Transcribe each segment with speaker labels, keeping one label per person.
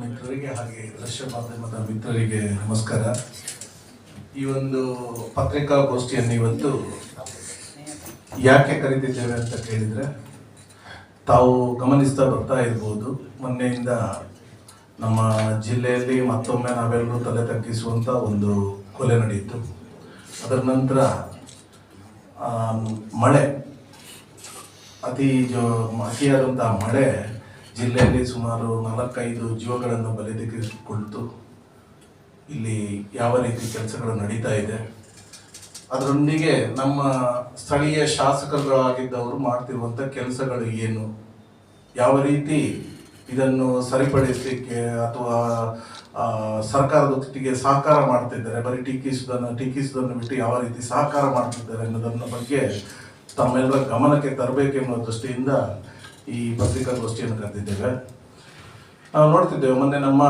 Speaker 1: ಮಿತ್ರರಿಗೆ ಹಾಗೆ ದೃಶ್ಯ ಮಾಧ್ಯಮದ ಮಿತ್ರರಿಗೆ ನಮಸ್ಕಾರ. ಈ ಒಂದು ಪತ್ರಿಕಾಗೋಷ್ಠಿಯನ್ನು ಇವತ್ತು ಯಾಕೆ ಕರೀತಿದ್ದೇವೆ ಅಂತ ಕೇಳಿದರೆ, ತಾವು ಗಮನಿಸ್ತಾ ಬರ್ತಾ ಇರ್ಬೋದು, ಮೊನ್ನೆಯಿಂದ ನಮ್ಮ ಜಿಲ್ಲೆಯಲ್ಲಿ ಮತ್ತೊಮ್ಮೆ ನಾವೆಲ್ಲರೂ ತಲೆ ತಗ್ಗಿಸುವಂಥ ಒಂದು ಕೊಲೆ ನಡೆಯಿತು. ಅದರ ನಂತರ ಮಳೆ, ಅತಿ ಜೋ ಅತಿಯಾದಂಥ ಮಳೆ ಜಿಲ್ಲೆಯಲ್ಲಿ ಸುಮಾರು ನಾಲ್ಕೈದು ಜೀವಗಳನ್ನು ಬಲಿ ತೆಗೆದುಕೊಳ್ತು ಇಲ್ಲಿ ಯಾವ ರೀತಿ ಕೆಲಸಗಳು ನಡೀತಾ ಇದೆ, ಅದರೊಂದಿಗೆ ನಮ್ಮ ಸ್ಥಳೀಯ ಶಾಸಕರಾಗಿದ್ದವರು ಮಾಡ್ತಿರುವಂಥ ಕೆಲಸಗಳು ಏನು, ಯಾವ ರೀತಿ ಇದನ್ನು ಸರಿಪಡಿಸಲಿಕ್ಕೆ ಅಥವಾ ಸರ್ಕಾರದ ಜೊತೆಗೆ ಸಹಕಾರ ಮಾಡ್ತಿದ್ದಾರೆ, ಬರೀ ಟೀಕಿಸುವುದನ್ನು ಟೀಕಿಸುವುದನ್ನು ಬಿಟ್ಟು ಯಾವ ರೀತಿ ಸಹಕಾರ ಮಾಡ್ತಿದ್ದಾರೆ ಅನ್ನೋದನ್ನ ಬಗ್ಗೆ ತಮ್ಮೆಲ್ಲರ ಗಮನಕ್ಕೆ ತರಬೇಕೆನ್ನುವ ದೃಷ್ಟಿಯಿಂದ ಈ ಪತ್ರಿಕಾಗೋಷ್ಠಿಯನ್ನು ಕರೆದಿದ್ದೇವೆ. ನಾವು ನೋಡ್ತಿದ್ದೇವೆ ಮೊನ್ನೆ ನಮ್ಮ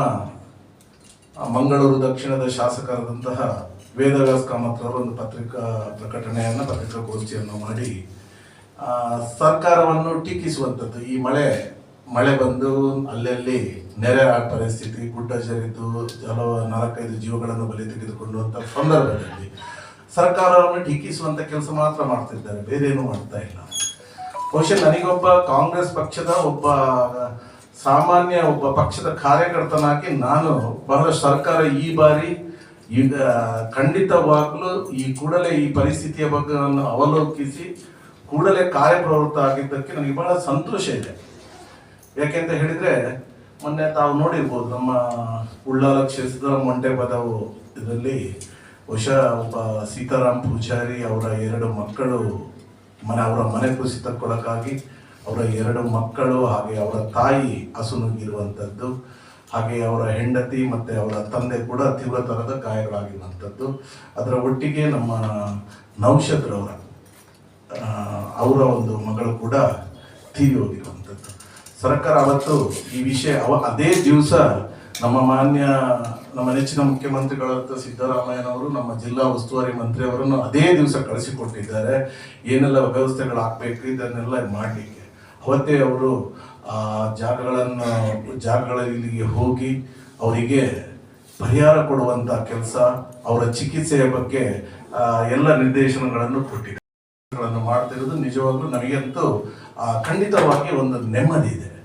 Speaker 1: ಮಂಗಳೂರು ದಕ್ಷಿಣದ ಶಾಸಕರಾದಂತಹ ವೇದವ್ಯಾಸ್ ಕಾಮತ್ ಅವರು ಒಂದು ಪತ್ರಿಕಾ ಪ್ರಕಟಣೆಯನ್ನು, ಪತ್ರಿಕಾಗೋಷ್ಠಿಯನ್ನು ಮಾಡಿ ಸರ್ಕಾರವನ್ನು ಟೀಕಿಸುವಂಥದ್ದು. ಈ ಮಳೆ ಮಳೆ ಬಂದು ಅಲ್ಲಲ್ಲಿ ನೆರೆ ಪರಿಸ್ಥಿತಿ, ಗುಡ್ಡ ಜರಿದು ಹಲವು ನಾಲ್ಕೈದು ಜೀವಗಳನ್ನು ಬಲಿ ತೆಗೆದುಕೊಳ್ಳುವಂಥ ಸಂದರ್ಭದಲ್ಲಿ ಸರ್ಕಾರವನ್ನು ಟೀಕಿಸುವಂಥ ಕೆಲಸ ಮಾತ್ರ ಮಾಡ್ತಿದ್ದಾರೆ. ಬೇರೆ ಏನು ಮಾಡ್ತಾ ಇಲ್ಲ. ಬಹುಶಃ ನನಗೊಬ್ಬ ಕಾಂಗ್ರೆಸ್ ಪಕ್ಷದ ಒಬ್ಬ ಸಾಮಾನ್ಯ ಒಬ್ಬ ಪಕ್ಷದ ಕಾರ್ಯಕರ್ತನಾಗಿ ನಾನು ಬಹಳ ಸರ್ಕಾರ ಈ ಬಾರಿ ಈಗ ಖಂಡಿತವಾಗಲೂ ಈ ಕೂಡಲೇ ಈ ಪರಿಸ್ಥಿತಿಯ ಬಗ್ಗೆ ನಾನು ಅವಲೋಕಿಸಿ, ಕೂಡಲೇ ಕಾರ್ಯಪ್ರವೃತ್ತ ಆಗಿದ್ದಕ್ಕೆ ನನಗೆ ಬಹಳ ಸಂತೋಷ ಇದೆ. ಯಾಕೆಂತ ಹೇಳಿದ್ರೆ, ಮೊನ್ನೆ ತಾವು ನೋಡಿರ್ಬೋದು ನಮ್ಮ ಉಳ್ಳಾಲ ಕ್ಷೇತ್ರದ ಮೊಂಟೆಪದವು ಇದರಲ್ಲಿ, ಬಹುಶಃ ಒಬ್ಬ ಸೀತಾರಾಮ್ ಪೂಜಾರಿ ಅವರ ಎರಡು ಮಕ್ಕಳು ಮನೆ, ಅವರ ಮನೆ ಕುಸಿತಕ್ಕೊಳಕ್ಕಾಗಿ ಅವರ ಎರಡು ಮಕ್ಕಳು ಹಾಗೆ ಅವರ ತಾಯಿ ಅಸುನುಗಿರುವಂಥದ್ದು ಹಾಗೆ ಅವರ ಹೆಂಡತಿ ಮತ್ತು ಅವರ ತಂದೆ ಕೂಡ ತೀವ್ರತರದ ಗಾಯಗಳಾಗಿರುವಂಥದ್ದು. ಅದರ ಒಟ್ಟಿಗೆ ನಮ್ಮ ನೌಷದ್ರವರ ಅವರ ಒಂದು ಮಗಳು ಕೂಡ ತೀರಿ ಹೋಗಿರುವಂಥದ್ದು ಸರ್ಕಾರ ಅವತ್ತು ಈ ವಿಷಯ ಅವ, ಅದೇ ದಿವಸ ನಮ್ಮ ಮಾನ್ಯ ನಮ್ಮ ನೆಚ್ಚಿನ ಮುಖ್ಯಮಂತ್ರಿಗಳಾದ ಸಿದ್ದರಾಮಯ್ಯನವರು, ನಮ್ಮ ಜಿಲ್ಲಾ ಉಸ್ತುವಾರಿ ಮಂತ್ರಿ ಅವರನ್ನು ಅದೇ ದಿವಸ ಕಳಿಸಿಕೊಟ್ಟಿದ್ದಾರೆ ಏನೆಲ್ಲ ವ್ಯವಸ್ಥೆಗಳು ಹಾಕ್ಬೇಕು ಇದನ್ನೆಲ್ಲ ಮಾಡಲಿಕ್ಕೆ. ಅವತ್ತೇ ಅವರು, ಆ, ಜಾಗಗಳನ್ನು ಜಾಗಗಳಿಗೆ ಹೋಗಿ ಅವರಿಗೆ ಪರಿಹಾರ ಕೊಡುವಂಥ ಕೆಲಸ, ಅವರ ಚಿಕಿತ್ಸೆಯ ಬಗ್ಗೆ ಎಲ್ಲ ನಿರ್ದೇಶನಗಳನ್ನು ಕೊಟ್ಟಿದ್ದಾರೆ. ಮಾಡ್ತಿರೋದು ನಿಜವಾಗ್ಲೂ ನನಗಂತೂ ಖಂಡಿತವಾಗಿ ಒಂದು ನೆಮ್ಮದಿ ಇದೆ.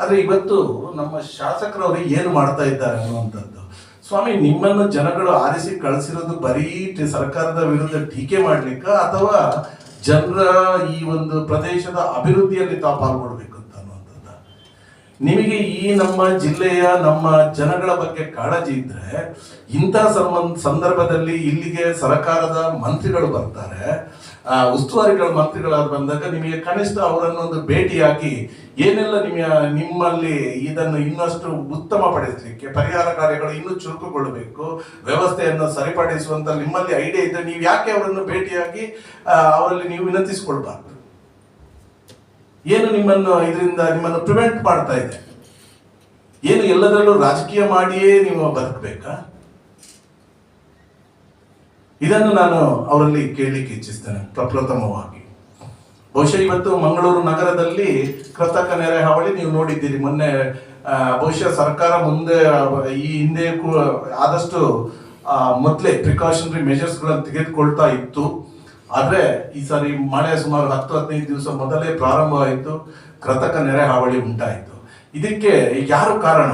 Speaker 1: ಆದರೆ ಇವತ್ತು ನಮ್ಮ ಶಾಸಕರವರು ಏನು ಮಾಡ್ತಾ ಇದ್ದಾರೆ ಅನ್ನುವಂಥದ್ದು. ಸ್ವಾಮಿ, ನಿಮ್ಮನ್ನು ಜನಗಳು ಆರಿಸಿ ಕಳಿಸಿರೋದು ಬರೀ ಸರ್ಕಾರದ ವಿರುದ್ಧ ಟೀಕೆ ಮಾಡ್ಲಿಕ್ಕ ಅಥವಾ ಜನರ ಈ ಒಂದು ಪ್ರದೇಶದ ಅಭಿವೃದ್ಧಿಯಲ್ಲಿ ತಾವು ಪಾಲ್ಗೊಳ್ಬೇಕು? ನಿಮಗೆ ಈ ನಮ್ಮ ಜಿಲ್ಲೆಯ ನಮ್ಮ ಜನಗಳ ಬಗ್ಗೆ ಕಾಳಜಿ ಇದ್ರೆ ಇಂಥ ಸಂಬಂಧ ಸಂದರ್ಭದಲ್ಲಿ ಇಲ್ಲಿಗೆ ಸರ್ಕಾರದ ಮಂತ್ರಿಗಳು ಬರ್ತಾರೆ. ಆ, ಉಸ್ತುವಾರಿಗಳ ಮಂತ್ರಿಗಳಾಗಿ ಬಂದಾಗ ನಿಮಗೆ ಕನಿಷ್ಠ ಅವರನ್ನು ಒಂದು ಭೇಟಿಯಾಗಿ ಏನೆಲ್ಲ ನಿಮ್ಮ ನಿಮ್ಮಲ್ಲಿ ಇದನ್ನು ಇನ್ನಷ್ಟು ಉತ್ತಮ ಪಡಿಸಲಿಕ್ಕೆ ಪರಿಹಾರ ಕಾರ್ಯಗಳು ಇನ್ನೂ ಚುರುಕುಗೊಳ್ಳಬೇಕು ವ್ಯವಸ್ಥೆಯನ್ನು ಸರಿಪಡಿಸುವಂತ ನಿಮ್ಮಲ್ಲಿ ಐಡಿಯಾ ಇದ್ದರೆ ನೀವು ಯಾಕೆ ಅವರನ್ನು ಭೇಟಿಯಾಗಿ ಅವರಲ್ಲಿ ನೀವು ವಿನಂತಿಸಿಕೊಳ್ಬಾರ್ದು? ಏನು ನಿಮ್ಮನ್ನು ಇದರಿಂದ ನಿಮ್ಮನ್ನು ಪ್ರಿವೆಂಟ್ ಮಾಡ್ತಾ ಇದೆ? ಏನು ಎಲ್ಲದರಲ್ಲೂ ರಾಜಕೀಯ ಮಾಡಿಯೇ ನೀವು ಬದುಕಬೇಕಾ? ಇದನ್ನು ನಾನು ಅವರಲ್ಲಿ ಕೇಳಲಿಕ್ಕೆ ಇಚ್ಛಿಸ್ತೇನೆ, ಪ್ರಪ್ರಥಮವಾಗಿ. ಬಹುಶಃ ಇವತ್ತು ಮಂಗಳೂರು ನಗರದಲ್ಲಿ ಕೃತಕ ನೆರೆ ಹಾವಳಿ ನೀವು ನೋಡಿದ್ದೀರಿ. ಮೊನ್ನೆ ಬಹುಶಃ ಸರ್ಕಾರ ಮುಂದೆ ಈ ಹಿಂದೆ ಆದಷ್ಟು ಮೊದಲೇ ಪ್ರಿಕಾಷನರಿ ಮೆಜರ್ಸ್ಗಳನ್ನು ತೆಗೆದುಕೊಳ್ತಾ ಇತ್ತು. ಆದರೆ ಈ ಸಾರಿ ಮಳೆ ಸುಮಾರು ಹತ್ತು, ಹದಿನೈದು ದಿವಸ ಮೊದಲೇ ಪ್ರಾರಂಭ ಆಯಿತು ಕೃತಕ ನೆರೆ ಹಾವಳಿ ಉಂಟಾಯಿತು. ಇದಕ್ಕೆ ಯಾರು ಕಾರಣ?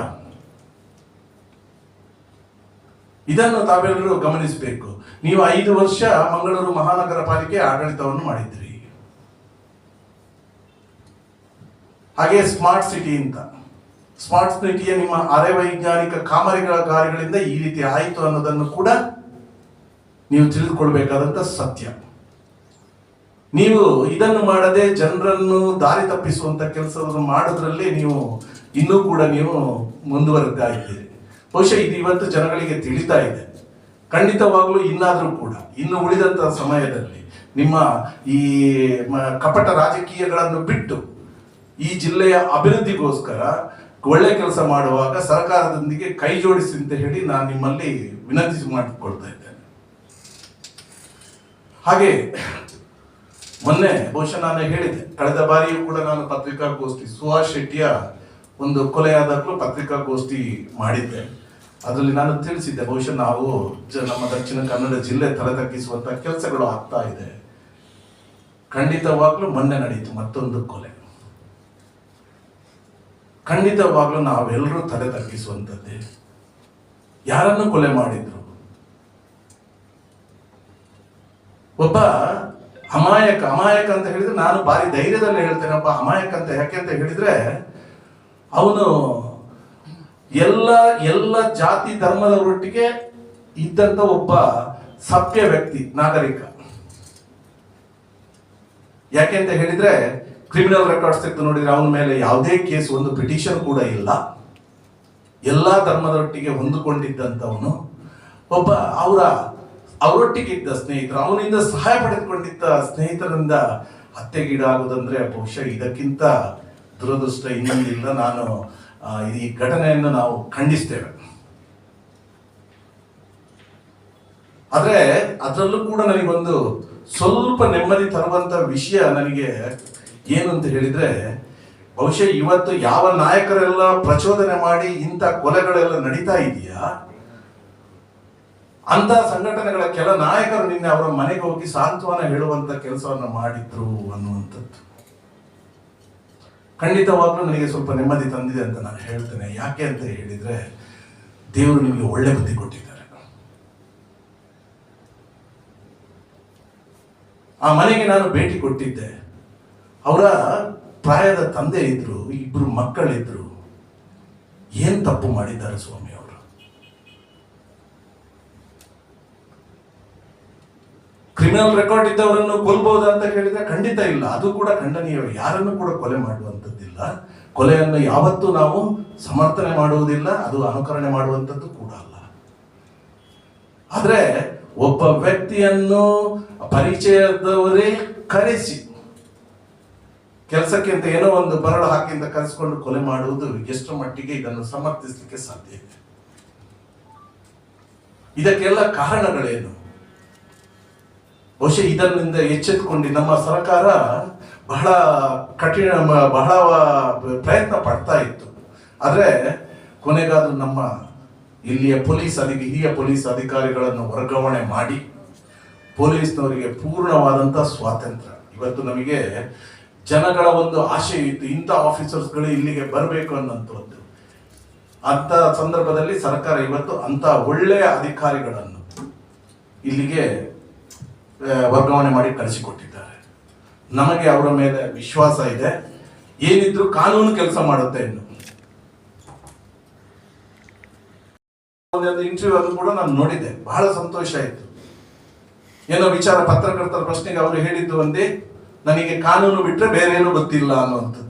Speaker 1: ಇದನ್ನು ತಾವೆಲ್ಲರೂ ಗಮನಿಸಬೇಕು. ನೀವು ಐದು ವರ್ಷ ಮಂಗಳೂರು ಮಹಾನಗರ ಪಾಲಿಕೆ ಆಡಳಿತವನ್ನು ಮಾಡಿದ್ರಿ. ಹಾಗೆ ಸ್ಮಾರ್ಟ್ ಸಿಟಿ ಅಂತ. ಸ್ಮಾರ್ಟ್ ಸಿಟಿಯ ನಿಮ್ಮ ಅರೆ ವೈಜ್ಞಾನಿಕ ಕಾಮರಿಗಳ ಕಾರ್ಯಗಳಿಂದ ಈ ರೀತಿ ಆಯಿತು ಅನ್ನೋದನ್ನು ಕೂಡ ನೀವು ತಿಳಿದುಕೊಳ್ಬೇಕಾದಂಥ ಸತ್ಯ. ನೀವು ಇದನ್ನು ಮಾಡದೆ ಜನರನ್ನು ದಾರಿ ತಪ್ಪಿಸುವಂತ ಕೆಲಸವನ್ನು ಮಾಡೋದ್ರಲ್ಲಿ ನೀವು ಇನ್ನೂ ಕೂಡ ನೀವು ಮುಂದುವರೆದಾ ಇದ್ದೀರಿ. ಬಹುಶಃ ಇದು ಇವತ್ತು ಜನಗಳಿಗೆ ತಿಳಿತಾ ಇದೆ. ಖಂಡಿತವಾಗ್ಲೂ ಇನ್ನಾದರೂ ಕೂಡ, ಇನ್ನು ಉಳಿದಂತ ಸಮಯದಲ್ಲಿ ನಿಮ್ಮ ಈ ಕಪಟ ರಾಜಕೀಯಗಳನ್ನು ಬಿಟ್ಟು ಈ ಜಿಲ್ಲೆಯ ಅಭಿವೃದ್ಧಿಗೋಸ್ಕರ ಒಳ್ಳೆ ಕೆಲಸ ಮಾಡುವಾಗ ಸರ್ಕಾರದೊಂದಿಗೆ ಕೈ ಜೋಡಿಸಿ ಅಂತ ಹೇಳಿ ನಾನು ನಿಮ್ಮಲ್ಲಿ ವಿನಂತಿಸಿ ಮಾಡಿಕೊಳ್ತಾ ಇದ್ದೇನೆ. ಹಾಗೆ ಮೊನ್ನೆ ಬಹುಶಃ ನಾನು ಹೇಳಿದ್ದೆ, ಕಳೆದ ಬಾರಿಯೂ ಕೂಡ ನಾನು ಪತ್ರಿಕಾಗೋಷ್ಠಿ ಸುಹಾಸ್ ಶೆಟ್ಟಿಯ ಒಂದು ಕೊಲೆಯಾದಾಗಲೂ ಪತ್ರಿಕಾಗೋಷ್ಠಿ ಮಾಡಿದ್ದೆ. ಅದರಲ್ಲಿ ನಾನು ತಿಳಿಸಿದ್ದೆ, ಬಹುಶಃ ನಾವು ನಮ್ಮ ದಕ್ಷಿಣ ಕನ್ನಡ ಜಿಲ್ಲೆ ತಲೆ ತಗ್ಗಿಸುವಂತಹ ಕೆಲಸಗಳು ಆಗ್ತಾ ಇದೆ. ಖಂಡಿತವಾಗ್ಲೂ ಮೊನ್ನೆ ನಡೀತು ಮತ್ತೊಂದು ಕೊಲೆ. ಖಂಡಿತವಾಗ್ಲೂ ನಾವೆಲ್ಲರೂ ತಲೆ ತಗ್ಗಿಸುವಂಥದ್ದೇ. ಯಾರನ್ನು ಕೊಲೆ ಮಾಡಿದ್ರು? ಒಬ್ಬ ಅಮಾಯಕ ಅಮಾಯಕ ಅಂತ ಹೇಳಿದ್ರೆ ನಾನು ಭಾರಿ ಧೈರ್ಯದಲ್ಲಿ ಹೇಳ್ತೇನಪ್ಪ, ಅಮಾಯಕ ಅಂತ ಯಾಕೆ ಅಂತ ಹೇಳಿದ್ರೆ, ಅವನು ಎಲ್ಲ ಎಲ್ಲ ಜಾತಿ ಧರ್ಮದವರೊಟ್ಟಿಗೆ ಇದ್ದಂತ ಒಬ್ಬ ಸಭ್ಯ ವ್ಯಕ್ತಿ, ನಾಗರಿಕ. ಯಾಕೆ ಅಂತ ಹೇಳಿದ್ರೆ ಕ್ರಿಮಿನಲ್ ರೆಕಾರ್ಡ್ಸ್ ತೆಗೆದು ನೋಡಿದ್ರೆ ಅವನ ಮೇಲೆ ಯಾವುದೇ ಕೇಸ್, ಒಂದು ಪಿಟಿಷನ್ ಕೂಡ ಇಲ್ಲ. ಎಲ್ಲಾ ಧರ್ಮದೊಟ್ಟಿಗೆ ಹೊಂದಿಕೊಂಡಿದ್ದಂಥವನು. ಒಬ್ಬ, ಅವರ ಅವರೊಟ್ಟಿಗೆ ಇದ್ದ ಸ್ನೇಹಿತರು, ಅವನಿಂದ ಸಹಾಯ ಪಡೆದುಕೊಂಡಿದ್ದ ಸ್ನೇಹಿತರಿಂದ ಹತ್ಯೆಗೀಡಾಗುವುದಂದ್ರೆ ಬಹುಶಃ ಇದಕ್ಕಿಂತ ದುರದೃಷ್ಟ ಇನ್ನೊಂದಿಲ್ಲ ನಾನು ಈ ಘಟನೆಯನ್ನು ನಾವು ಖಂಡಿಸ್ತೇವೆ. ಆದರೆ ಅದರಲ್ಲೂ ಕೂಡ ನನಗೊಂದು ಸ್ವಲ್ಪ ನೆಮ್ಮದಿ ತರುವಂತ ವಿಷಯ ನನಗೆ ಏನು ಅಂತ ಹೇಳಿದ್ರೆ, ಬಹುಶಃ ಇವತ್ತು ಯಾವ ನಾಯಕರೆಲ್ಲ ಪ್ರಚೋದನೆ ಮಾಡಿ ಇಂಥ ಕೊಲೆಗಳೆಲ್ಲ ನಡೀತಾ ಇದೆಯಾ? ಅಂತ ಸಂಘಟನೆಗಳ ಕೆಲ ನಾಯಕರು ನಿನ್ನೆ ಅವರ ಮನೆಗೆ ಹೋಗಿ ಸಾಂತ್ವನ ಹೇಳುವಂತ ಕೆಲಸವನ್ನು ಮಾಡಿದ್ರು ಅನ್ನುವಂಥದ್ದು. ಖಂಡಿತವಾಗ್ಲೂ ನನಗೆ ಸ್ವಲ್ಪ ನೆಮ್ಮದಿ ತಂದಿದೆ ಅಂತ ನಾನು ಹೇಳ್ತೇನೆ. ಯಾಕೆ ಅಂತ ಹೇಳಿದ್ರೆ, ದೇವರು ನಿಮಗೆ ಒಳ್ಳೆ ಬುದ್ಧಿ ಕೊಟ್ಟಿದ್ದಾರೆ. ಆ ಮನೆಗೆ ನಾನು ಭೇಟಿ ಕೊಟ್ಟಿದ್ದೆ. ಅವರ ಪ್ರಾಯದ ತಂದೆ ಇದ್ರು, ಇಬ್ರು ಮಕ್ಕಳಿದ್ರು. ಏನ್ ತಪ್ಪು ಮಾಡಿದ್ದಾರೆ ಸ್ವಾಮಿ ಅವರು ಕ್ರಿಮಿನಲ್ ರೆಕಾರ್ಡ್ ಇದ್ದವರನ್ನು ಕೊಲ್ಬಹುದು ಅಂತ ಹೇಳಿದ್ರೆ ಖಂಡಿತ ಇಲ್ಲ. ಅದು ಕೂಡ ಖಂಡನೀಯ ಯಾರನ್ನು ಕೂಡ ಕೊಲೆ ಮಾಡುವಂಥದ್ದಿಲ್ಲ. ಕೊಲೆಯನ್ನು ಯಾವತ್ತೂ ನಾವು ಸಮರ್ಥನೆ ಮಾಡುವುದಿಲ್ಲ, ಅದು ಅನುಕರಣೆ ಮಾಡುವಂಥದ್ದು ಕೂಡ ಅಲ್ಲ. ಆದರೆ ಒಬ್ಬ ವ್ಯಕ್ತಿಯನ್ನು ಪರಿಚಯದವರೇ ಕರೆಸಿ ಕೆಲಸಕ್ಕಿಂತ ಏನೋ ಒಂದು ಬರಳ ಹಾಕಿಂದ ಕರೆಸಿಕೊಂಡು ಕೊಲೆ ಮಾಡುವುದು ಎಷ್ಟು ಮಟ್ಟಿಗೆ ಇದನ್ನು ಸಮರ್ಥಿಸಲಿಕ್ಕೆ ಸಾಧ್ಯ ಇದೆ. ಇದಕ್ಕೆಲ್ಲ ಕಾರಣಗಳೇನು? ಬಹುಶಃ ಇದರಿಂದ ಎಚ್ಚೆತ್ಕೊಂಡು ನಮ್ಮ ಸರ್ಕಾರ ಬಹಳ ಕಠಿಣ ಬಹಳ ಪ್ರಯತ್ನ ಪಡ್ತಾ ಇತ್ತು. ಆದರೆ ಕೊನೆಗಾದ್ರೂ ನಮ್ಮ ಇಲ್ಲಿಯ ಪೊಲೀಸ್ ಅಧಿಕ ಹಿರಿಯ ಪೊಲೀಸ್ ಅಧಿಕಾರಿಗಳನ್ನು ವರ್ಗಾವಣೆ ಮಾಡಿ ಪೊಲೀಸ್ನವರಿಗೆ ಪೂರ್ಣವಾದಂಥ ಸ್ವಾತಂತ್ರ್ಯ. ಇವತ್ತು ನಮಗೆ ಜನಗಳ ಒಂದು ಆಶೆ ಇತ್ತು, ಇಂಥ ಆಫೀಸರ್ಸ್ಗಳು ಇಲ್ಲಿಗೆ ಬರಬೇಕು ಅನ್ನೋಂಥದ್ದು ಅಂಥ ಸಂದರ್ಭದಲ್ಲಿ ಸರ್ಕಾರ ಇವತ್ತು ಅಂಥ ಒಳ್ಳೆಯ ಅಧಿಕಾರಿಗಳನ್ನು ಇಲ್ಲಿಗೆ ವರ್ಗಾವಣೆ ಮಾಡಿ ಕಳಿಸಿಕೊಟ್ಟಿದ್ದಾರೆ. ನಮಗೆ ಅವರ ಮೇಲೆ ವಿಶ್ವಾಸ ಇದೆ. ಏನಿದ್ರು ಕಾನೂನು ಕೆಲಸ ಮಾಡುತ್ತೆ ಇನ್ನು. ಇಂಟರ್ವ್ಯೂ ಅದು ಕೂಡ ನಾನು ನೋಡಿದ್ದೆ. ಬಹಳ ಸಂತೋಷ ಆಯಿತು. ಏನೋ ವಿಚಾರ ಪತ್ರಕರ್ತರ ಪ್ರಶ್ನೆಗೆ ಅವರು ಹೇಳಿದ್ದು ಒಂದೇ, ನನಗೆ ಕಾನೂನು ಬಿಟ್ಟರೆ ಬೇರೆ ಏನೂ ಗೊತ್ತಿಲ್ಲ ಅನ್ನುವಂಥದ್ದು.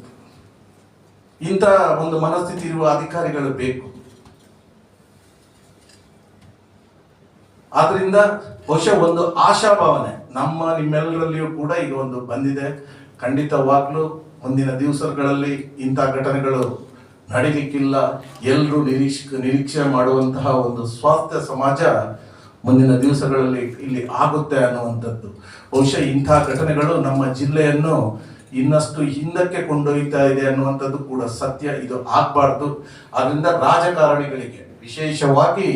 Speaker 1: ಇಂಥ ಒಂದು ಮನಸ್ಥಿತಿ ಇರುವ ಅಧಿಕಾರಿಗಳು ಬೇಕು. ಆದ್ರಿಂದ ಬಹುಶಃ ಒಂದು ಆಶಾಭಾವನೆ ನಮ್ಮ ನಿಮ್ಮೆಲ್ಲರಲ್ಲಿಯೂ ಕೂಡ ಈಗ ಒಂದು ಬಂದಿದೆ. ಖಂಡಿತವಾಗ್ಲೂ ಮುಂದಿನ ದಿವಸಗಳಲ್ಲಿ ಇಂಥ ಘಟನೆಗಳು ನಡೀಲಿಕ್ಕಿಲ್ಲ. ಎಲ್ಲರೂ ನಿರೀಕ್ಷ, ನಿರೀಕ್ಷೆ ಮಾಡುವಂತಹ ಒಂದು ಸ್ವಾಸ್ಥ್ಯ ಸಮಾಜ ಮುಂದಿನ ದಿವಸಗಳಲ್ಲಿ ಇಲ್ಲಿ ಆಗುತ್ತೆ ಅನ್ನುವಂಥದ್ದು. ಬಹುಶಃ ಇಂಥ ಘಟನೆಗಳು ನಮ್ಮ ಜಿಲ್ಲೆಯನ್ನು ಇನ್ನಷ್ಟು ಹಿಂದಕ್ಕೆ ಕೊಂಡೊಯ್ತಾ ಇದೆ ಅನ್ನುವಂಥದ್ದು ಕೂಡ ಸತ್ಯ. ಇದು ಆಗ್ಬಾರ್ದು. ಅದರಿಂದ ರಾಜಕಾರಣಿಗಳಿಗೆ ವಿಶೇಷವಾಗಿ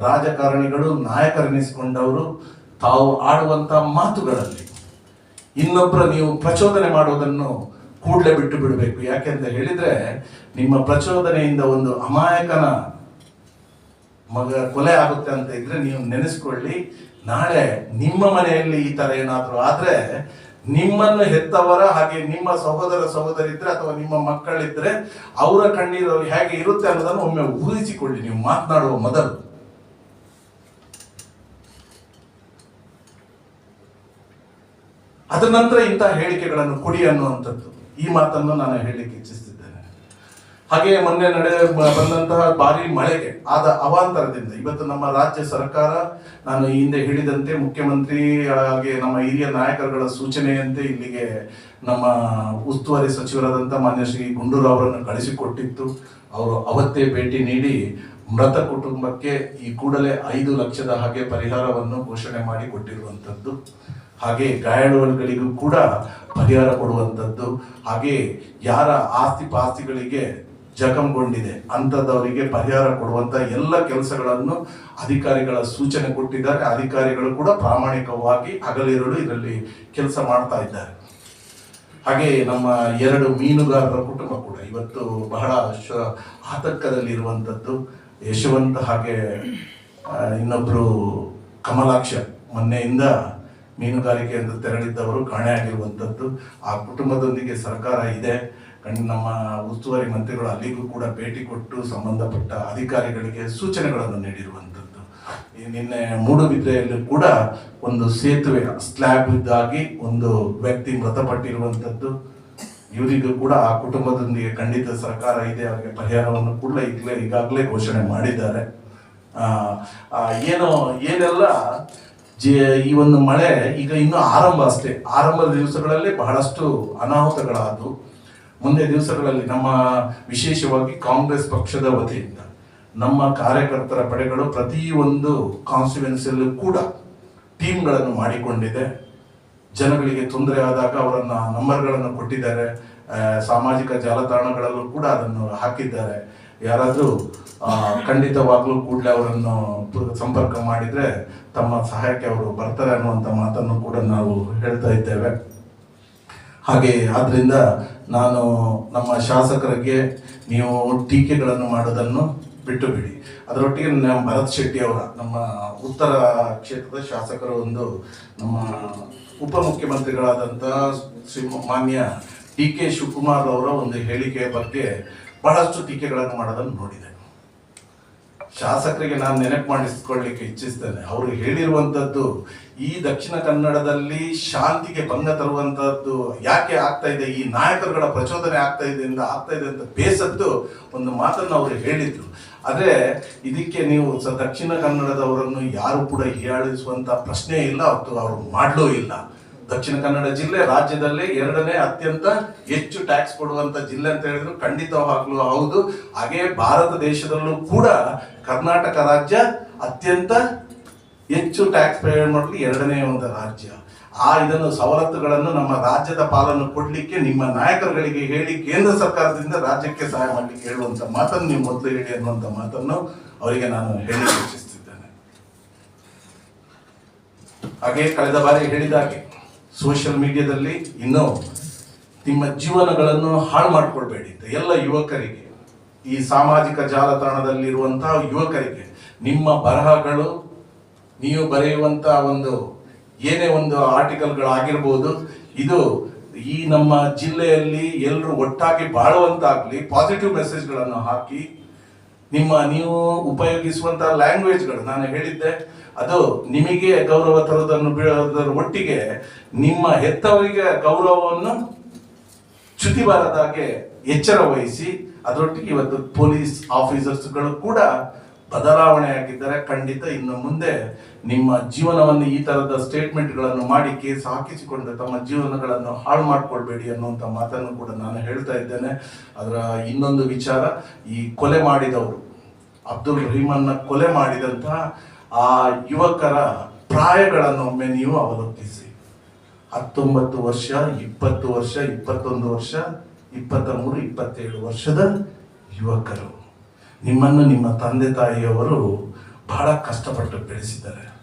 Speaker 1: ರಾಜಕಾರಣಿಗಳು ನಾಯಕರೆನಿಸಿಕೊಂಡವರು ತಾವು ಆಡುವಂತ ಮಾತುಗಳಲ್ಲಿ. ಇನ್ನೊಬ್ಬರ ನೀವು ಪ್ರಚೋದನೆ ಮಾಡುವುದನ್ನು ಕೂಡಲೇ ಬಿಟ್ಟು ಬಿಡಬೇಕು. ಯಾಕೆಂತ ಹೇಳಿದ್ರೆ, ನಿಮ್ಮ ಪ್ರಚೋದನೆಯಿಂದ ಒಂದು ಅಮಾಯಕನ ಮಗ ಕೊಲೆ ಆಗುತ್ತೆ ಅಂತ ಇದ್ರೆ ನೀವು ನೆನೆಸ್ಕೊಳ್ಳಿ. ನಾಳೆ ನಿಮ್ಮ ಮನೆಯಲ್ಲಿ ಈ ತರ ಏನಾದರೂ ಆದ್ರೆ, ನಿಮ್ಮನ್ನು ಹೆತ್ತವರ ಹಾಗೆ ನಿಮ್ಮ ಸಹೋದರ ಸಹೋದರಿ ಇದ್ರೆ ಅಥವಾ ನಿಮ್ಮ ಮಕ್ಕಳಿದ್ರೆ, ಅವರ ಕಣ್ಣೀರು ಹೇಗೆ ಇರುತ್ತೆ ಅನ್ನೋದನ್ನು ಒಮ್ಮೆ ಊಹಿಸಿಕೊಳ್ಳಿ. ನೀವು ಮಾತನಾಡುವ ಮೊದಲು. ಅದರ ನಂತರ ಇಂತಹ ಹೇಳಿಕೆಗಳನ್ನು ಕೊಡಿ ಅನ್ನುವಂಥದ್ದು. ಈ ಮಾತನ್ನು ನಾನು ಹೇಳಲಿಕ್ಕೆ ಇಚ್ಛಿಸುತ್ತಿದ್ದೇನೆ. ಹಾಗೆ ಮೊನ್ನೆ ನಡೆ ಬಂದಂತಹ ಭಾರಿ ಮಳೆಗೆ ಆದ ಅವಾಂತರದಿಂದ ಇವತ್ತು ನಮ್ಮ ರಾಜ್ಯ ಸರ್ಕಾರ, ನಾನು ಹಿಂದೆ ಹೇಳಿದಂತೆ ಮುಖ್ಯಮಂತ್ರಿ ಹಾಗೆ ನಮ್ಮ ಹಿರಿಯ ನಾಯಕರುಗಳ ಸೂಚನೆಯಂತೆ ಇಲ್ಲಿಗೆ ನಮ್ಮ ಉಸ್ತುವಾರಿ ಸಚಿವರಾದಂಥ ಮಾನ್ಯ ಶ್ರೀ ಗುಂಡೂರು ಅವರನ್ನು ಕಳಿಸಿಕೊಟ್ಟಿತ್ತು. ಅವರು ಅವತ್ತೇ ಭೇಟಿ ನೀಡಿ ಮೃತ ಕುಟುಂಬಕ್ಕೆ ಈ ಕೂಡಲೇ ಐದು ಲಕ್ಷದ ಹಾಗೆ ಪರಿಹಾರವನ್ನು ಘೋಷಣೆ ಮಾಡಿ ಕೊಟ್ಟಿರುವಂಥದ್ದು. ಹಾಗೆ ಗಾಯಾಳುಗಳಿಗೂ ಕೂಡ ಪರಿಹಾರ ಕೊಡುವಂಥದ್ದು. ಹಾಗೆ ಯಾರ ಆಸ್ತಿ ಪಾಸ್ತಿಗಳಿಗೆ ಜಖಂಗೊಂಡಿದೆ ಅಂಥದ್ದವರಿಗೆ ಪರಿಹಾರ ಕೊಡುವಂತ ಎಲ್ಲ ಕೆಲಸಗಳನ್ನು ಅಧಿಕಾರಿಗಳ ಸೂಚನೆ ಕೊಟ್ಟಿದ್ದಾರೆ. ಅಧಿಕಾರಿಗಳು ಕೂಡ ಪ್ರಾಮಾಣಿಕವಾಗಿ ಹಗಲಿರುಳು ಇದರಲ್ಲಿ ಕೆಲಸ ಮಾಡ್ತಾ ಇದ್ದಾರೆ. ಹಾಗೆ ನಮ್ಮ ಎರಡು ಮೀನುಗಾರರ ಕುಟುಂಬ ಕೂಡ ಇವತ್ತು ಬಹಳ ಶ- ಆತಂಕದಲ್ಲಿರುವಂಥದ್ದು. ಯಶವಂತ್ ಹಾಗೆ ಇನ್ನೊಬ್ಬರು ಕಮಲಾಕ್ಷ ಮೊನ್ನೆಯಿಂದ ಮೀನುಗಾರಿಕೆ ಎಂದು ತೆರಳಿದ್ದವರು ಕಾಣೆಯಾಗಿರುವಂಥದ್ದು. ಆ ಕುಟುಂಬದೊಂದಿಗೆ ಸರ್ಕಾರ ಇದೆ. ನಮ್ಮ ಉಸ್ತುವಾರಿ ಮಂತ್ರಿಗಳು ಅಲ್ಲಿಗೂ ಕೂಡ ಭೇಟಿ ಕೊಟ್ಟು ಸಂಬಂಧಪಟ್ಟ ಅಧಿಕಾರಿಗಳಿಗೆ ಸೂಚನೆಗಳನ್ನು ನೀಡಿರುವಂಥದ್ದು. ನಿನ್ನೆ ಮೂಡುಬಿದ್ರೆಯಲ್ಲೂ ಕೂಡ ಒಂದು ಸೇತುವೆ ಸ್ಲ್ಯಾಬ್ ಇದ್ದಾಗಿ ಒಂದು ವ್ಯಕ್ತಿ ಮೃತಪಟ್ಟಿರುವಂಥದ್ದು. ಇವರಿಗೂ ಕೂಡ ಆ ಕುಟುಂಬದೊಂದಿಗೆ ಖಂಡಿತ ಸರ್ಕಾರ ಇದೆ. ಅವರಿಗೆ ಪರಿಹಾರವನ್ನು ಕೂಡ ಈಗಲೇ, ಈಗಾಗಲೇ ಘೋಷಣೆ ಮಾಡಿದ್ದಾರೆ. ಏನೋ, ಏನೆಲ್ಲ ಈ ಒಂದು ಮಳೆ ಈಗ ಇನ್ನೂ ಆರಂಭ ಅಷ್ಟೇ. ಆರಂಭದ ದಿವಸಗಳಲ್ಲಿ ಬಹಳಷ್ಟು ಅನಾಹುತಗಳಾದವು ಮುಂದೆ ದಿವಸಗಳಲ್ಲಿ ನಮ್ಮ ವಿಶೇಷವಾಗಿ ಕಾಂಗ್ರೆಸ್ ಪಕ್ಷದ ವತಿಯಿಂದ ನಮ್ಮ ಕಾರ್ಯಕರ್ತರ ಪಡೆಗಳು ಪ್ರತಿಯೊಂದು ಕಾನ್ಸ್ಟಿಟ್ಯೂನ್ಸಿಯಲ್ಲೂ ಕೂಡ ಟೀಮ್ಗಳನ್ನು ಮಾಡಿಕೊಂಡಿದೆ. ಜನಗಳಿಗೆ ತೊಂದರೆ ಆದಾಗ ಅವರನ್ನ ನಂಬರ್ಗಳನ್ನು ಕೊಟ್ಟಿದ್ದಾರೆ. ಸಾಮಾಜಿಕ ಜಾಲತಾಣಗಳಲ್ಲೂ ಕೂಡ ಅದನ್ನು ಹಾಕಿದ್ದಾರೆ. ಯಾರಾದರೂ ಖಂಡಿತವಾಗ್ಲೂ ಕೂಡಲೇ ಅವರನ್ನು ಸಂಪರ್ಕ ಮಾಡಿದರೆ ತಮ್ಮ ಸಹಾಯಕ್ಕೆ ಅವರು ಬರ್ತಾರೆ ಅನ್ನುವಂಥ ಮಾತನ್ನು ಕೂಡ ನಾವು ಹೇಳ್ತಾ ಇದ್ದೇವೆ. ಹಾಗೆ ಆದ್ದರಿಂದ ನಾನು ನಮ್ಮ ಶಾಸಕರಿಗೆ ನೀವು ಟೀಕೆಗಳನ್ನು ಮಾಡೋದನ್ನು ಬಿಟ್ಟು ಬಿಡಿ ಅದರೊಟ್ಟಿಗೆ ನಮ್ಮ ಭರತ್ ಶೆಟ್ಟಿ ಅವರ, ನಮ್ಮ ಉತ್ತರ ಕ್ಷೇತ್ರದ ಶಾಸಕರು ಒಂದು ನಮ್ಮ ಉಪಮುಖ್ಯಮಂತ್ರಿಗಳಾದಂಥ ಶ್ರೀ ಮಾನ್ಯ ಡಿ ಕೆ ಶಿವಕುಮಾರ್ ಅವರ ಒಂದು ಹೇಳಿಕೆಯ ಬಗ್ಗೆ ಬಹಳಷ್ಟು ಟೀಕೆಗಳನ್ನು ಮಾಡೋದನ್ನು ನೋಡಿದೆ. ಶಾಸಕರಿಗೆ ನಾನು ನೆನಪು ಮಾಡಿಸ್ಕೊಳ್ಳಿಕ್ಕೆ ಇಚ್ಛಿಸ್ತೇನೆ ಅವರು ಹೇಳಿರುವಂಥದ್ದು ಈ ದಕ್ಷಿಣ ಕನ್ನಡದಲ್ಲಿ ಶಾಂತಿಗೆ ಭಂಗ ತರುವಂಥದ್ದು ಯಾಕೆ ಆಗ್ತಾ ಇದೆ? ಈ ನಾಯಕರುಗಳ ಪ್ರಚೋದನೆ ಆಗ್ತಾ ಇದೆ ಆಗ್ತಾ ಇದೆ ಅಂತ ಬೇಸತ್ತು ಒಂದು ಮಾತನ್ನು ಅವರು ಹೇಳಿದ್ರು. ಆದರೆ ಇದಕ್ಕೆ ನೀವು ಸ ದಕ್ಷಿಣ ಕನ್ನಡದವರನ್ನು ಯಾರು ಕೂಡ ಹೀಯಾಳಿಸುವಂಥ ಪ್ರಶ್ನೆ ಇಲ್ಲ, ಅವತ್ತು ಅವರು ಮಾಡಲೂ ಇಲ್ಲ. ದಕ್ಷಿಣ ಕನ್ನಡ ಜಿಲ್ಲೆ ರಾಜ್ಯದಲ್ಲೇ ಎರಡನೇ ಅತ್ಯಂತ ಹೆಚ್ಚು ಟ್ಯಾಕ್ಸ್ ಕೊಡುವಂತ ಜಿಲ್ಲೆ ಅಂತ ಹೇಳಿದ್ರು. ಖಂಡಿತವಾಗ್ಲೂ ಹೌದು. ಹಾಗೆ ಭಾರತ ದೇಶದಲ್ಲೂ ಕೂಡ ಕರ್ನಾಟಕ ರಾಜ್ಯ ಅತ್ಯಂತ ಹೆಚ್ಚು ಟ್ಯಾಕ್ಸ್ ಪೇ ಮಾಡಲು ಎರಡನೇ ಒಂದು ರಾಜ್ಯ. ಆ ಇದನ್ನು ಸವಲತ್ತುಗಳನ್ನು ನಮ್ಮ ರಾಜ್ಯದ ಪಾಲನ್ನು ಕೊಡ್ಲಿಕ್ಕೆ ನಿಮ್ಮ ನಾಯಕರುಗಳಿಗೆ ಹೇಳಿ ಕೇಂದ್ರ ಸರ್ಕಾರದಿಂದ ರಾಜ್ಯಕ್ಕೆ ಸಹಾಯ ಮಾಡಲಿಕ್ಕೆ ಹೇಳುವಂತ ಮಾತನ್ನು ನೀವು ಮೊದಲು ಹೇಳಿ ಅನ್ನುವಂಥ ಮಾತನ್ನು ಅವರಿಗೆ ನಾನು ಹೇಳಿ ಇಚ್ಛಿಸುತ್ತಿದ್ದೇನೆ ಹಾಗೆ ಕಳೆದ ಬಾರಿ ಹೇಳಿದಾಗೆ ಸೋಷಿಯಲ್ ಮೀಡಿಯಾದಲ್ಲಿ ಇನ್ನೂ ನಿಮ್ಮ ಜೀವನಗಳನ್ನು ಹಾಳು ಮಾಡಿಕೊಳ್ಬೇಡಿ ಎಲ್ಲ ಯುವಕರಿಗೆ, ಈ ಸಾಮಾಜಿಕ ಜಾಲತಾಣದಲ್ಲಿರುವಂತಹ ಯುವಕರಿಗೆ ನಿಮ್ಮ ಬರಹಗಳು, ನೀವು ಬರೆಯುವಂಥ ಒಂದು ಏನೇ ಒಂದು ಆರ್ಟಿಕಲ್ಗಳಾಗಿರ್ಬೋದು, ಇದು ಈ ನಮ್ಮ ಜಿಲ್ಲೆಯಲ್ಲಿ ಎಲ್ಲರೂ ಒಟ್ಟಾಗಿ ಬಾಳುವಂತಾಗಲಿ ಪಾಸಿಟಿವ್ ಮೆಸೇಜ್ಗಳನ್ನು ಹಾಕಿ ನಿಮ್ಮ ನೀವು ಉಪಯೋಗಿಸುವಂತ ಲ್ಯಾಂಗ್ವೇಜ್ಗಳು ನಾನು ಹೇಳಿದ್ದೆ, ಅದು ನಿಮಗೆ ಗೌರವ ತರೋದನ್ನು ಬೀಳೋದರ ಒಟ್ಟಿಗೆ ನಿಮ್ಮ ಹೆತ್ತವರಿಗೆ ಗೌರವವನ್ನು ಚ್ಯುತಿ ಬಾರದಾಗೆ ಎಚ್ಚರ ವಹಿಸಿ, ಅದರೊಟ್ಟಿಗೆ ಇವತ್ತು ಪೊಲೀಸ್ ಆಫೀಸರ್ಸ್ಗಳು ಕೂಡ ಬದಲಾವಣೆ ಆಗಿದ್ದಾರೆ ಖಂಡಿತ ಇನ್ನು ಮುಂದೆ ನಿಮ್ಮ ಜೀವನವನ್ನು ಈ ತರದ ಸ್ಟೇಟ್ಮೆಂಟ್ಗಳನ್ನು ಮಾಡಿ ಕೇಸ್ ಹಾಕಿಸಿಕೊಂಡು ತಮ್ಮ ಜೀವನಗಳನ್ನು ಹಾಳು ಮಾಡ್ಕೊಳ್ಬೇಡಿ ಅನ್ನುವಂಥ ಮಾತನ್ನು ಕೂಡ ನಾನು ಹೇಳ್ತಾ ಇದ್ದೇನೆ. ಅದರ ಇನ್ನೊಂದು ವಿಚಾರ, ಈ ಕೊಲೆ ಮಾಡಿದವರು, ಅಬ್ದುಲ್ ರಹೀಮನ್ನ ಕೊಲೆ ಮಾಡಿದಂತಹ ಆ ಯುವಕರ ಪ್ರಾಯಗಳನ್ನು ಒಮ್ಮೆ ನೀವು ಅವಲೋಕಿಸಿ. ಹತ್ತೊಂಬತ್ತು ವರ್ಷ, ಇಪ್ಪತ್ತು ವರ್ಷ, ಇಪ್ಪತ್ತೊಂದು ವರ್ಷ, ಇಪ್ಪತ್ತ ಮೂರು, ಇಪ್ಪತ್ತೇಳು ವರ್ಷದ ಯುವಕರು. ನಿಮ್ಮನ್ನು ನಿಮ್ಮ ತಂದೆ ತಾಯಿಯವರು ಬಹಳ ಕಷ್ಟಪಟ್ಟು ಬೆಳೆಸಿದ್ದಾರೆ.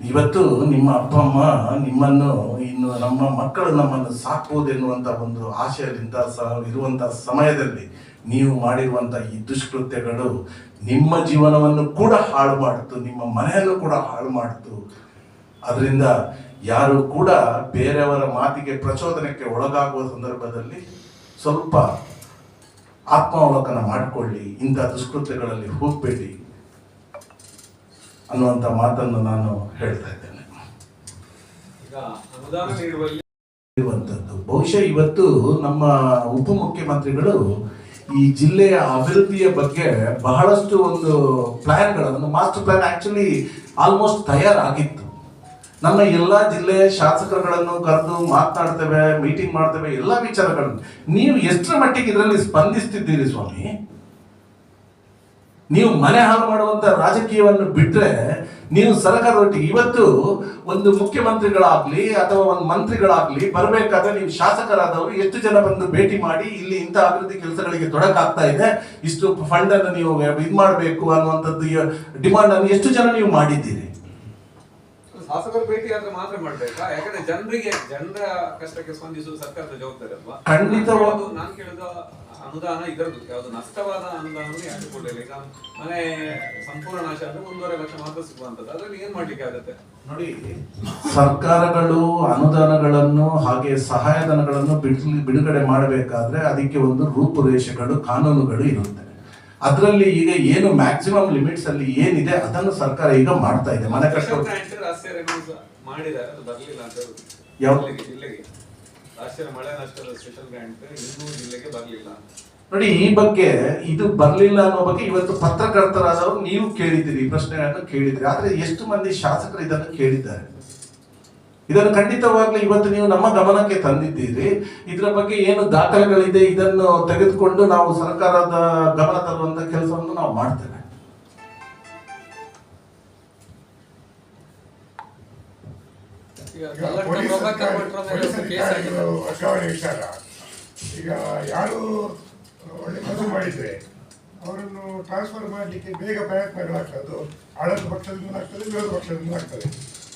Speaker 1: ಇವತ್ತು ನಿಮ್ಮ ಅಪ್ಪ, ಅಮ್ಮ ನಿಮ್ಮನ್ನು, ಇನ್ನು ನಮ್ಮ ಮಕ್ಕಳು ನಮ್ಮನ್ನು ಸಾಕ್ಬೋದೆನ್ನುವಂಥ ಒಂದು ಆಶಯದಿಂದ ಸಹ ಇರುವಂಥ ಸಮಯದಲ್ಲಿ ನೀವು ಮಾಡಿರುವಂಥ ಈ ದುಷ್ಕೃತ್ಯಗಳು ನಿಮ್ಮ ಜೀವನವನ್ನು ಕೂಡ ಹಾಳು ಮಾಡಿತು ನಿಮ್ಮ ಮನೆಯನ್ನು ಕೂಡ ಹಾಳು ಮಾಡಿತು ಅದರಿಂದ ಯಾರು ಕೂಡ ಬೇರೆಯವರ ಮಾತಿಗೆ ಪ್ರಚೋದನೆಗೆ ಒಳಗಾಗುವ ಸಂದರ್ಭದಲ್ಲಿ ಸ್ವಲ್ಪ ಆತ್ಮಾವಲೋಕನ ಮಾಡಿಕೊಳ್ಳಿ, ಇಂಥ ದುಷ್ಕೃತ್ಯಗಳಲ್ಲಿ ಹೋಗಬೇಡಿ. ಅನ್ನುವಂಥ ಮಾತನ್ನು ನಾನು ಹೇಳ್ತಾ ಇದ್ದೇನೆ. ಇರುವಂಥದ್ದು ಬಹುಶಃ ಇವತ್ತು ನಮ್ಮ ಉಪಮುಖ್ಯಮಂತ್ರಿಗಳು ಈ ಜಿಲ್ಲೆಯ ಅಭಿವೃದ್ಧಿಯ ಬಗ್ಗೆ ಬಹಳಷ್ಟು ಒಂದು ಪ್ಲ್ಯಾನ್ಗಳನ್ನು ಮಾಸ್ಟರ್ ಪ್ಲಾನ್ ಆ್ಯಕ್ಚುಲಿ ಆಲ್ಮೋಸ್ಟ್ ತಯಾರಾಗಿತ್ತು. ನಮ್ಮ ಎಲ್ಲ ಜಿಲ್ಲೆಯ ಶಾಸಕರುಗಳನ್ನು ಕರೆದು ಮಾತನಾಡ್ತೇವೆ ಮೀಟಿಂಗ್ ಮಾಡ್ತೇವೆ ಎಲ್ಲ ವಿಚಾರಗಳನ್ನು. ನೀವು ಎಷ್ಟರ ಮಟ್ಟಿಗೆ ಇದರಲ್ಲಿ ಸ್ಪಂದಿಸ್ತಿದ್ದೀರಿ ಸ್ವಾಮಿ? ನೀವು ಮನೆ ಹಾಳು ಮಾಡುವಂತ ರಾಜಕೀಯವನ್ನು ಬಿಟ್ಟರೆ ನೀವು ಸರ್ಕಾರದೊಟ್ಟಿಗೆ ಇವತ್ತು ಒಂದು ಮುಖ್ಯಮಂತ್ರಿಗಳಾಗ್ಲಿ ಅಥವಾ ಒಂದು ಮಂತ್ರಿಗಳಾಗ್ಲಿ ಬರಬೇಕಾದ್ರೆ ನೀವು ಶಾಸಕರಾದವರು ಎಷ್ಟು ಜನ ಬಂದು ಭೇಟಿ ಮಾಡಿ ಇಲ್ಲಿ ಇಂಥ ಅಭಿವೃದ್ಧಿ ಕೆಲಸಗಳಿಗೆ ತೊಡಕಾಗ್ತಾ ಇದೆ ಇಷ್ಟು ಫಂಡ್ ಅನ್ನು ನೀವು ಇದು ಮಾಡಬೇಕು ಅನ್ನುವಂಥದ್ದು ಡಿಮಾಂಡ್ ಅನ್ನು ಎಷ್ಟು ಜನ ನೀವು ಮಾಡಿದ್ದೀರಿ?
Speaker 2: ಶಾಸಕರು ಭೇಟಿ ಆದ್ರೆ ಮಾತ್ರ ಮಾಡ್ಬೇಕಾ? ಯಾಕಂದ್ರೆ ಜನರಿಗೆ ಜನರ ಕಷ್ಟಕ್ಕೆ ಸ್ಪಂದಿಸುವುದು ಸರ್ಕಾರದ ಜವಾಬ್ದಾರಿ ಅಲ್ವಾ?
Speaker 1: ಖಂಡಿತವಾಗಿ.
Speaker 2: ನಾನು ಕೇಳಿದ ಅನುದಾನ ಇದರದ್ದು ಯಾವುದು ನಷ್ಟವಾದ ಅನುದಾನ ಯಾಕೆ ಕೊಡಲಿಲ್ಲ ಈಗ ಮನೆ ಸಂಪೂರ್ಣ ನಾಶ ಅಂದ್ರೆ ಒಂದೂವರೆ ಲಕ್ಷ ಮಾತ್ರ ಸಿಗುವಂತದ್ದು ಅದ್ರಲ್ಲಿ ಏನ್ ಮಾಡ್ಲಿಕ್ಕೆ ಆಗುತ್ತೆ?
Speaker 1: ನೋಡಿ ಸರ್ಕಾರಗಳು ಅನುದಾನಗಳನ್ನು ಹಾಗೆ ಸಹಾಯಧನಗಳನ್ನು ಬಿಡ್ಲಿ- ಬಿಡುಗಡೆ ಮಾಡಬೇಕಾದ್ರೆ ಅದಕ್ಕೆ ಒಂದು ರೂಪುರೇಷೆಗಳು ಕಾನೂನುಗಳು ಇರುತ್ತೆ. ಅದರಲ್ಲಿ ಈಗ ಏನು ಮ್ಯಾಕ್ಸಿಮಮ್ ಲಿಮಿಟ್ಸ್ ಅಲ್ಲಿ ಏನಿದೆ ಅದನ್ನು ಸರ್ಕಾರ ಈಗ ಮಾಡ್ತಾ ಇದೆ. ಮನೆ
Speaker 2: ರೆವಿನ್ಯೂ ಮಾಡಿದ್ದಾರೆ
Speaker 1: ಯಾವ- ನೋಡಿ, ಈ ಬಗ್ಗೆ ಇದು ಬರ್ಲಿಲ್ಲ ಅನ್ನೋ ಬಗ್ಗೆ ಇವತ್ತು ಪತ್ರಕರ್ತರಾದವರು ನೀವು ಕೇಳಿದ್ದೀರಿ, ಈ ಪ್ರಶ್ನೆಯನ್ನು ಕೇಳಿದ್ರಿ ಆದ್ರೆ ಎಷ್ಟು ಮಂದಿ ಶಾಸಕರು ಇದನ್ನು ಕೇಳಿದ್ದಾರೆ? ಇದನ್ನು ಖಂಡಿತವಾಗ್ಲೂ ಇವತ್ತು ನೀವು ನಮ್ಮ ಗಮನಕ್ಕೆ ತಂದಿದ್ದೀರಿ. ಇದರ ಬಗ್ಗೆ ಏನು ದಾಖಲೆಗಳಿದೆ, ಇದನ್ನು ತೆಗೆದುಕೊಂಡು ನಾವು ಸರ್ಕಾರದ ಗಮನ ತರುವಂತ ಕೆಲಸವನ್ನು ನಾವು ಮಾಡ್ತೇವೆ.
Speaker 3: ವರ್ಗಾವಣೆ ವಿಚಾರ ಈಗ ಯಾರು ಒಳ್ಳೆ ಕೆಲಸ ಮಾಡಿದ್ರೆ ಅವರನ್ನು ಟ್ರಾನ್ಸ್ಫರ್ ಮಾಡಲಿಕ್ಕೆ ಬೇಗ ಪ್ರಯತ್ನಗಳಾಗ್ತದ್ದು ಆಡಳಿತ ಪಕ್ಷದಿಂದ ಆಗ್ತದೆ ವಿರೋಧ ಪಕ್ಷದಿಂದ ಆಗ್ತದೆ.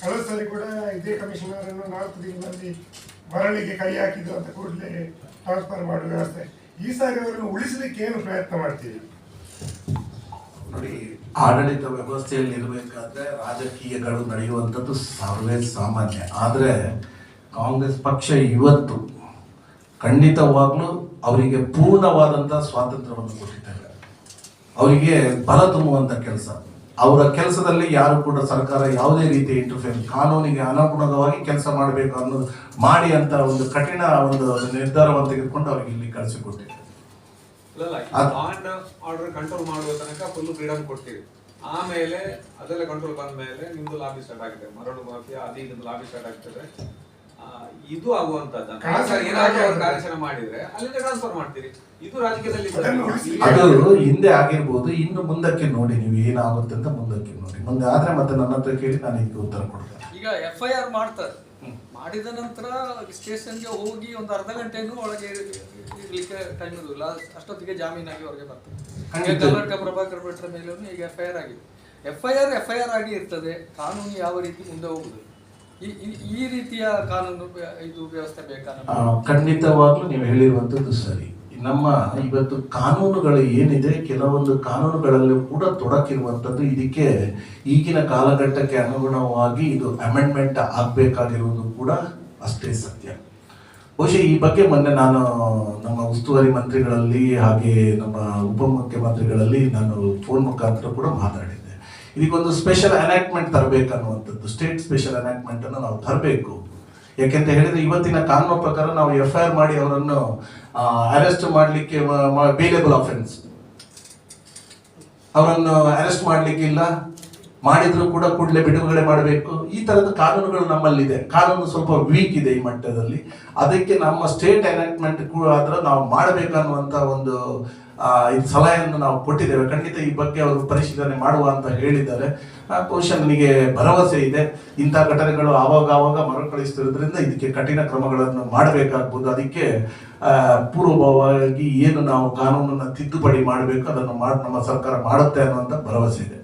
Speaker 3: ಕಳೆದ ಸಾರಿ ಕೂಡ ಇದೇ ಕಮಿಷನರ್ ಅನ್ನು ನಾಲ್ಕು ದಿನದಲ್ಲಿ ಮರಳಿಗೆ ಕೈ ಹಾಕಿದ್ರು ಅಂತ ಕೂಡಲೇ ಟ್ರಾನ್ಸ್ಫರ್ ಮಾಡುವ ವ್ಯವಸ್ಥೆ. ಈ ಸಾರಿ ಅವರನ್ನು ಉಳಿಸಲಿಕ್ಕೆ ಏನು ಪ್ರಯತ್ನ ಮಾಡ್ತೀವಿ
Speaker 1: ನೋಡಿ ಆಡಳಿತ ವ್ಯವಸ್ಥೆಯಲ್ಲಿ ಇರಬೇಕಾದ್ರೆ ರಾಜಕೀಯಗಳು ನಡೆಯುವಂಥದ್ದು ಸರ್ವೇ ಸಾಮಾನ್ಯ. ಆದರೆ ಕಾಂಗ್ರೆಸ್ ಪಕ್ಷ ಇವತ್ತು ಖಂಡಿತವಾಗ್ಲೂ ಅವರಿಗೆ ಪೂರ್ಣವಾದಂಥ ಸ್ವಾತಂತ್ರ್ಯವನ್ನು ಕೊಟ್ಟಿದ್ದಾರೆ. ಅವರಿಗೆ ಬಲ ತುಂಬುವಂಥ ಕೆಲಸ. ಅವರ ಕೆಲಸದಲ್ಲಿ ಯಾರು ಕೂಡ ಸರ್ಕಾರ ಯಾವುದೇ ರೀತಿಯ ಇಂಟರ್ಫೇರ್ ಕಾನೂನಿಗೆ ಅನುಗುಣವಾಗಿ ಕೆಲಸ ಮಾಡಬೇಕು ಅನ್ನೋದು, ಮಾಡಿ ಅಂತ ಒಂದು ಕಠಿಣ ಒಂದು ನಿರ್ಧಾರವನ್ನು ತೆಗೆದುಕೊಂಡು ಅವರಿಗೆ ಇಲ್ಲಿ ಕಳಿಸಿಕೊಟ್ಟಿದ್ದಾರೆ.
Speaker 2: ಆರ್ಡರ್ ಕಂಟ್ರೋಲ್ ಮಾಡುವ ತನಕ ಫುಲ್ ಫ್ರೀಡಮ್ ಕೊಡ್ತೀವಿ. ಆಮೇಲೆ ಅದೆಲ್ಲ ಕಂಟ್ರೋಲ್ ಬಂದ ಮೇಲೆ ನಿಮ್ದು ಲಾಬಿ ಸ್ಟಾರ್ಟ್ ಆಗಿದೆ. ಮರಳು ಮಾಫಿಯಾ ಅದು ಇದು ಲಾಬಿ ಸ್ಟಾರ್ಟ್ ಆಗ್ತದೆ. ಆ, ಇದು ಆಗುವಂತದ್ದು. ಕಾರ್ಯಾಚರಣೆ ಮಾಡಿದ್ರೆ ಅಲ್ಲಿಂದ ಟ್ರಾನ್ಸ್ಫರ್ ಮಾಡ್ತೀರಿ. ಇದು ರಾಜಕೀಯದಲ್ಲಿ
Speaker 1: ಅದು ಹಿಂದೆ ಆಗಿರ್ಬೋದು ಇನ್ನು ಮುಂದಕ್ಕೆ ನೋಡಿ ನೀವು ಏನಾಗುತ್ತೆ ಅಂತ ಮುಂದಕ್ಕೆ ನೋಡಿ. ಮುಂದೆ ಆದ್ರೆ ಮತ್ತೆ ನನ್ನ ಹತ್ರ ಕೇಳಿ ನಾನು ಇದಕ್ಕೆ ಉತ್ತರ ಕೊಡ್ತೇನೆ.
Speaker 4: ಈಗ ಎಫ್ ಐ ಆರ್ ಮಾಡ್ತಾರೆ. ಮಾಡಿದ ನಂತರ ಸ್ಟೇಷನ್ಗೆ ಹೋಗಿ ಒಂದು ಅರ್ಧ ಗಂಟೆನೂ ಒಳಗೆ ಇರ್ಲಿಕ್ಕೆ ಟೈಮ್ ಇರಲಿಲ್ಲ ಅಷ್ಟೊತ್ತಿಗೆ ಜಾಮೀನಾಗಿ ಹೊರಗೆ ಬರ್ತದೆ ಕರ್ನಾಟಕ ಪ್ರಭಾಕರ್ ಭಟ್ರ ಮೇಲೂ ಈಗ ಎಫ್ ಐ ಆರ್ ಆಗಿದೆ. F I R F I R ಆಗಿ ಇರ್ತದೆ. ಕಾನೂನು ಯಾವ ರೀತಿ ಮುಂದೆ ಹೋಗುದು? ಈ- ರೀತಿಯ ಕಾನೂನು ಇದು ವ್ಯವಸ್ಥೆ ಬೇಕಾ
Speaker 1: ಖಂಡಿತವಾಗ್ಲೂ ನೀವು ಹೇಳಿರುವಂತದ್ದು ಸರಿ. ನಮ್ಮ ಇವತ್ತು ಕಾನೂನುಗಳು ಏನಿದೆ, ಕೆಲವೊಂದು ಕಾನೂನುಗಳಲ್ಲಿ ಕೂಡ ತೊಡಕಿರುವಂಥದ್ದು ಇದಕ್ಕೆ ಈಗಿನ ಕಾಲಘಟ್ಟಕ್ಕೆ ಅನುಗುಣವಾಗಿ ಇದು ಅಮೆಂಡ್ಮೆಂಟ್ ಆಗಬೇಕಾಗಿರುವುದು ಕೂಡ ಅಷ್ಟೇ ಸತ್ಯ. ಬಹುಶಃ ಈ ಬಗ್ಗೆ ಮೊನ್ನೆ ನಾನು ನಮ್ಮ ಉಸ್ತುವಾರಿ ಮಂತ್ರಿಗಳಲ್ಲಿ ಹಾಗೆ ನಮ್ಮ ಉಪಮುಖ್ಯಮಂತ್ರಿಗಳಲ್ಲಿ ನಾನು ಫೋನ್ ಮುಖಾಂತರ ಕೂಡ ಮಾತಾಡಿದ್ದೆ. ಇದಕ್ಕೊಂದು ಸ್ಪೆಷಲ್ ಅನಾಕ್ಟ್ಮೆಂಟ್ ತರಬೇಕನ್ನುವಂಥದ್ದು ಸ್ಟೇಟ್ ಸ್ಪೆಷಲ್ ಅನಾಕ್ಟ್ಮೆಂಟನ್ನು ನಾವು ತರಬೇಕು. ಯಾಕೆಂತ ಹೇಳಿದ್ರೆ ಇವತ್ತಿನ ಕಾನೂನು ಪ್ರಕಾರ ನಾವು ಎಫ್ ಐ ಆರ್ ಮಾಡಿ ಅವರನ್ನು ಅರೆಸ್ಟ್ ಮಾಡಲಿಕ್ಕೆ ಬೇಲೇಬಲ್ ಅಫೆನ್ಸ್ ಅವರನ್ನು ಅರೆಸ್ಟ್ ಮಾಡಲಿಕ್ಕಿಲ್ಲ ಮಾಡಿದ್ರು ಕೂಡ ಕೂಡಲೇ ಬಿಡುಗಡೆ ಮಾಡಬೇಕು. ಈ ತರದ ಕಾನೂನುಗಳು ನಮ್ಮಲ್ಲಿದೆ. ಕಾನೂನು ಸ್ವಲ್ಪ ವೀಕ್ ಇದೆ ಈ ಮಟ್ಟದಲ್ಲಿ. ಅದಕ್ಕೆ ನಮ್ಮ ಸ್ಟೇಟ್ ಎನಾಕ್ಟ್ಮೆಂಟ್ ಕೂಡ ಆದ್ರೆ ನಾವು ಮಾಡಬೇಕನ್ನುವಂತ ಒಂದು ಇದು ಸಲಹೆಯನ್ನು ನಾವು ಕೊಟ್ಟಿದ್ದೇವೆ. ಖಂಡಿತ ಈ ಬಗ್ಗೆ ಅವರು ಪರಿಶೀಲನೆ ಮಾಡುವ ಅಂತ ಹೇಳಿದ್ದಾರೆ. ಬಹುಶಃ ನನಗೆ ಭರವಸೆ ಇದೆ. ಇಂಥ ಘಟನೆಗಳು ಆವಾಗ ಆವಾಗ ಮರುಕಳಿಸ್ತಿರೋದ್ರಿಂದ ಇದಕ್ಕೆ ಕಠಿಣ ಕ್ರಮಗಳನ್ನು ಮಾಡಬೇಕಾಗ್ಬೋದು. ಅದಕ್ಕೆ ಪೂರ್ವಭಾವವಾಗಿ ಏನು ನಾವು ಕಾನೂನನ್ನು ತಿದ್ದುಪಡಿ ಮಾಡಬೇಕು, ಅದನ್ನು ಮಾಡಿ, ನಮ್ಮ ಸರ್ಕಾರ ಮಾಡುತ್ತೆ ಅನ್ನುವಂಥ ಭರವಸೆ ಇದೆ.